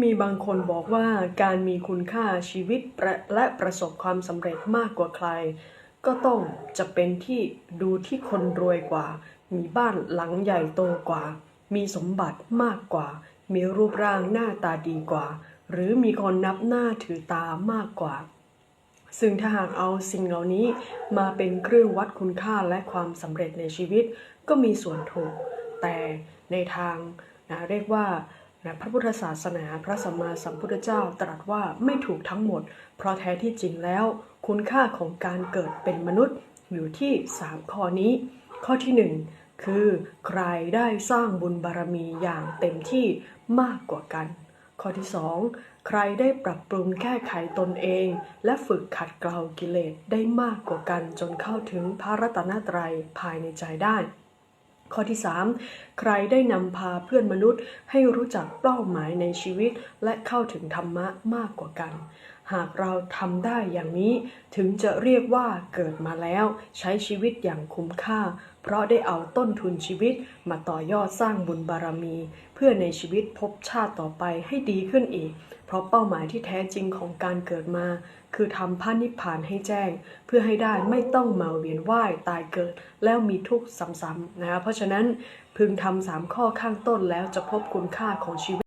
มีบางคนบอกว่าการมีคุณค่าชีวิตและประสบความสำเร็จมากกว่าใคร ก็ต้องจะเป็นที่ดูที่คนรวยกว่า มีบ้านหลังใหญ่โตกว่า มีสมบัติมากกว่า มีรูปร่างหน้าตาดีกว่า หรือมีคนนับหน้าถือตามากกว่า ซึ่งถ้าหากเอาสิ่งเหล่านี้มาเป็นเครื่องวัดคุณค่าและความสำเร็จในชีวิต ก็มีส่วนถูก แต่ในทางนะเรียกว่า นะพระพุทธศาสนาพระสัมมาสัมพุทธเจ้าตรัสว่าไม่ถูกทั้งหมด เพราะแท้ที่จริงแล้ว คุณค่าของการเกิดเป็นมนุษย์อยู่ที่ 3 ข้อนี้ ข้อที่ 1 คือ ใครได้สร้างบุญบารมีอย่างเต็มที่มากกว่ากัน ข้อที่ 2 ใครได้ปรับปรุงแก้ไขตนเอง และฝึกขัดเกลากิเลสได้มากกว่ากันจนเข้าถึงพระรัตนตรัยภายในใจได้ ข้อที่ 3 ใครได้นำพาเพื่อนมนุษย์ให้รู้จักเป้าหมายในชีวิต และเข้าถึงธรรมะมากกว่ากัน หากเราทำได้อย่างนี้ ถึงจะเรียกว่าเกิดมาแล้ว ใช้ชีวิตอย่างคุ้มค่าเพราะได้เอาต้นทุนชีวิตมาต่อยอดสร้างบุญบารมี เพื่อในชีวิตภพชาติต่อไปให้ดีขึ้นอีก เพราะเป้าหมายที่แท้จริงของการเกิดมา คือทำพระนิพพานให้แจ้ง เพื่อให้ได้ไม่ต้องมาเวียนว่ายตายเกิด แล้วมีทุกข์ซ้ำๆนะคะเพราะฉะนั้นพึงทำสามข้อข้างต้นแล้วจะพบคุณค่าของชีวิต